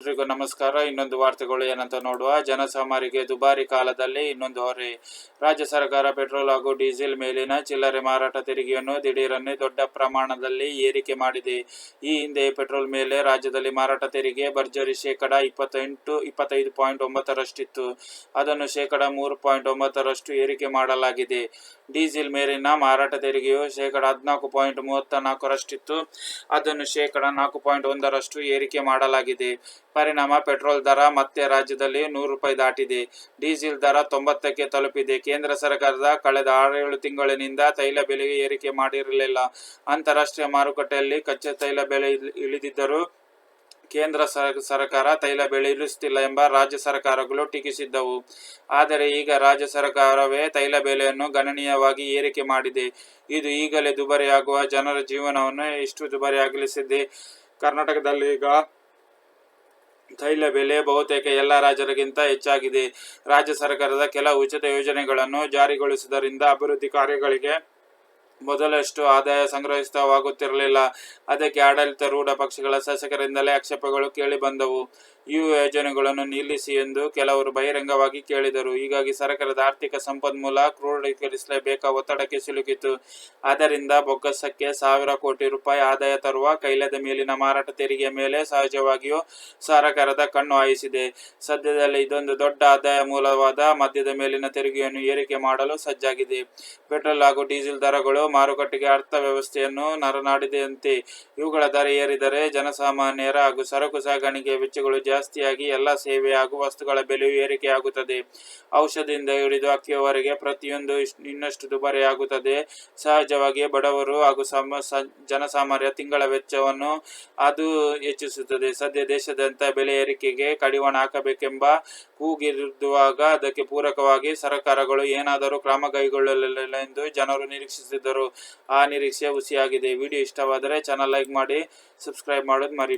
ಎಲ್ರಿಗೂ ನಮಸ್ಕಾರ. ಇನ್ನೊಂದು ವಾರ್ತೆಗಳು ಏನಂತ ನೋಡುವ. ಜನಸಾಮಾರಿಗೆ ದುಬಾರಿ ಕಾಲದಲ್ಲಿ ಇನ್ನೊಂದು ಹೊರೆ. ರಾಜ್ಯ ಸರ್ಕಾರ ಪೆಟ್ರೋಲ್ ಹಾಗೂ ಡೀಸೆಲ್ ಮೇಲಿನ ಚಿಲ್ಲರೆ ಮಾರಾಟ ತೆರಿಗೆಯನ್ನು ದಿಢೀರನ್ನೇ ದೊಡ್ಡ ಪ್ರಮಾಣದಲ್ಲಿ ಏರಿಕೆ ಮಾಡಿದೆ. ಈ ಹಿಂದೆ ಪೆಟ್ರೋಲ್ ಮೇಲೆ ರಾಜ್ಯದಲ್ಲಿ ಮಾರಾಟ ತೆರಿಗೆ ಭರ್ಜರಿ ಶೇಕಡ ಇಪ್ಪತ್ತೆಂಟು, ಇಪ್ಪತ್ತೈದು ಪಾಯಿಂಟ್ ಒಂಬತ್ತರಷ್ಟಿತ್ತು. ಅದನ್ನು ಶೇಕಡ ಮೂರು ಪಾಯಿಂಟ್ ಒಂಬತ್ತರಷ್ಟು ಏರಿಕೆ ಮಾಡಲಾಗಿದೆ. ಡೀಸೆಲ್ ಮೇಲಿನ ಮಾರಾಟ ತೆರಿಗೆಯು ಶೇಕಡ ಹದಿನಾಲ್ಕು ಪಾಯಿಂಟ್ ಮೂವತ್ತ ನಾಲ್ಕರಷ್ಟಿತ್ತು ಅದನ್ನು ಶೇಕಡ ನಾಲ್ಕು ಪಾಯಿಂಟ್ ಒಂದರಷ್ಟು ಏರಿಕೆ ಮಾಡಲಾಗಿದೆ. ಪರಿಣಾಮ ಪೆಟ್ರೋಲ್ ದರ ಮತ್ತೆ ರಾಜ್ಯದಲ್ಲಿ ನೂರು ರೂಪಾಯಿ ದಾಟಿದೆ. ಡೀಸೆಲ್ ದರ ತೊಂಬತ್ತಕ್ಕೆ ತಲುಪಿದೆ. ಕೇಂದ್ರ ಸರ್ಕಾರದ ಕಳೆದ ಆರೇಳು ತಿಂಗಳಿನಿಂದ ತೈಲ ಬೆಲೆ ಏರಿಕೆ ಮಾಡಿರಲಿಲ್ಲ. ಅಂತಾರಾಷ್ಟ್ರೀಯ ಮಾರುಕಟ್ಟೆಯಲ್ಲಿ ಕಚ್ಚಾ ತೈಲ ಬೆಲೆ ಇಳ್- ಇಳಿದಿದ್ದರೂ ಕೇಂದ್ರ ಸರ್- ಸರ್ಕಾರ ತೈಲ ಬೆಲೆ ಇಳಿಸುತ್ತಿಲ್ಲ ಎಂಬ ರಾಜ್ಯ ಸರ್ಕಾರಗಳು ಟೀಕಿಸಿದ್ದವು. ಆದರೆ ಈಗ ರಾಜ್ಯ ಸರ್ಕಾರವೇ ತೈಲ ಬೆಲೆಯನ್ನು ಗಣನೀಯವಾಗಿ ಏರಿಕೆ ಮಾಡಿದೆ. ಇದು ಈಗಲೇ ದುಬಾರಿಯಾಗುವ ಜನರ ಜೀವನವನ್ನು ಎಷ್ಟು ದುಬಾರಿಯಾಗಲಿಸಿದೆ ಕರ್ನಾಟಕದಲ್ಲಿ ಈಗ ತೈಲ ಬೆಲೆ ಬಹುತೇಕ ಎಲ್ಲ ರಾಜ್ಯರಿಗಿಂತ ಹೆಚ್ಚಾಗಿದೆ. ರಾಜ್ಯ ಸರ್ಕಾರದ ಕೆಲ ಉಚಿತ ಯೋಜನೆಗಳನ್ನು ಜಾರಿಗೊಳಿಸುವುದರಿಂದ ಅಭಿವೃದ್ಧಿ ಕಾರ್ಯಗಳಿಗೆ ಮೊದಲಷ್ಟು ಆದಾಯ ಸಂಗ್ರಹಿಸುತ್ತಿರಲಿಲ್ಲ ಅದಕ್ಕೆ ಆಡಳಿತಾರೂಢ ಪಕ್ಷಗಳ ಶಾಸಕರಿಂದಲೇ ಆಕ್ಷೇಪಗಳು ಕೇಳಿಬಂದವು. ಈ ಯೋಜನೆಗಳನ್ನು ನಿಲ್ಲಿಸಿ ಎಂದು ಕೆಲವರು ಬಹಿರಂಗವಾಗಿ ಕೇಳಿದರು. ಹೀಗಾಗಿ ಸರ್ಕಾರದ ಆರ್ಥಿಕ ಸಂಪನ್ಮೂಲ ಕ್ರೋಢೀಕರಿಸಲೇಬೇಕಾದ ಒತ್ತಡಕ್ಕೆ ಸಿಲುಕಿತು. ಆದ್ದರಿಂದ ಬೊಕ್ಕಸಕ್ಕೆ ಸಾವಿರ ಕೋಟಿ ರೂಪಾಯಿ ಆದಾಯ ತರುವ ಕೈಲದ ಮೇಲಿನ ಮಾರಾಟ ತೆರಿಗೆಯ ಮೇಲೆ ಸಹಜವಾಗಿಯೂ ಸರ್ಕಾರದ ಕಣ್ಣು ಹಾಯಿಸಿದೆ. ಸದ್ಯದಲ್ಲಿ ಇದೊಂದು ದೊಡ್ಡ ಆದಾಯ ಮೂಲವಾದ ಮದ್ಯದ ಮೇಲಿನ ತೆರಿಗೆಯನ್ನು ಏರಿಕೆ ಮಾಡಲು ಸಜ್ಜಾಗಿದೆ. ಪೆಟ್ರೋಲ್ ಹಾಗೂ ಡೀಸೆಲ್ ದರಗಳು ಮಾರುಕಟ್ಟೆಗೆ ಅರ್ಥವ್ಯವಸ್ಥೆಯನ್ನು ನರನಾಡಿದೆಯಂತೆ. ಇವುಗಳ ದರ ಏರಿದರೆ ಜನಸಾಮಾನ್ಯರ ಹಾಗೂ ಸರಕು ಸಾಗಾಣಿಕೆ ವೆಚ್ಚಗಳು ಜಾಸ್ತಿಯಾಗಿ ಎಲ್ಲ ಸೇವೆ ಹಾಗೂ ವಸ್ತುಗಳ ಬೆಲೆಯೂ ಏರಿಕೆಯಾಗುತ್ತದೆ. ಔಷಧದಿಂದ ಹಿಡಿದು ಅಕ್ಕಿಯವರೆಗೆ ಪ್ರತಿಯೊಂದು ಇನ್ನಷ್ಟು ದುಬಾರಿಯಾಗುತ್ತದೆ. ಸಹಜವಾಗಿ ಬಡವರು ಹಾಗೂ ಸಮ ಜನಸಾಮಾನ್ಯರ ತಿಂಗಳ ವೆಚ್ಚವನ್ನು ಅದು ಹೆಚ್ಚಿಸುತ್ತದೆ. ಸದ್ಯ ದೇಶದಂತ ಬೆಲೆ ಏರಿಕೆಗೆ ಕಡಿವಾಣ ಹಾಕಬೇಕೆಂಬ ಕೂಗಿರುವಾಗ ಅದಕ್ಕೆ ಪೂರಕವಾಗಿ ಸರ್ಕಾರಗಳು ಏನಾದರೂ ಕ್ರಮ ಕೈಗೊಳ್ಳಲಿಲ್ಲ ಎಂದು ಜನರು ನಿರೀಕ್ಷಿಸಿದ್ದರು ಆ ನಿರೀಕ್ಷೆ ಹುಸಿಯಾಗಿದೆ ವಿಡಿಯೋ ಇಷ್ಟವಾದರೆ ಚಾನಲ್ ಲೈಕ್ ಮಾಡಿ ಸಬ್ಸ್ಕ್ರೈಬ್ ಮಾಡೋದು ಮರಿ